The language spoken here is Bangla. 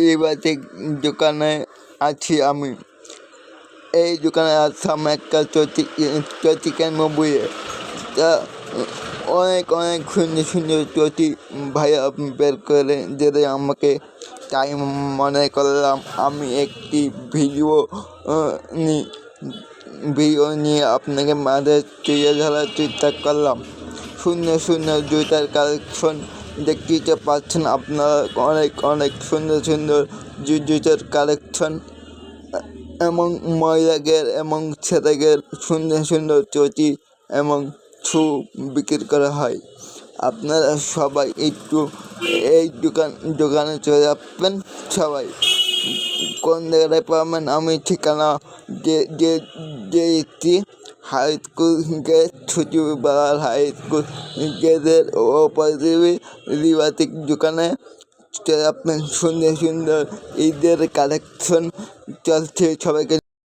রিবাতিক দোকানে আছি আমি। এই দোকানে আসলাম একটা চটি চটিকের বইয়ে? তা অনেক অনেক সুন্দর সুন্দর চটি ভাইয়া বের করে যেটা আমাকে। তাই মনে করলাম আমি একটি ভিডিও ভিডিও নিয়ে আপনাকে মাঝে তুলে ধরার চেষ্টা করলাম। শূন্য শূন্য জুতার কালেকশন দেখতে পাচ্ছেন আপনারা অনেক অনেক সুন্দর সুন্দর জুতার কালেকশন এবং মহিলাদের এবং ছেলেদের সুন্দর সুন্দর চটি এবং শু বিক্রি করা হয়। আপনারা সবাই একটু এই দোকান, দোকানে চলে আসবেন সবাই। কোন পাবেন আমি ঠিকানা যে যে যে হাই স্কুল গেট ছুটিবার হাই স্কুল গেটের ওপরে রিবাতিক দোকানে আপনার সুন্দর সুন্দর ঈদের কালেকশন চলছে সবাইকে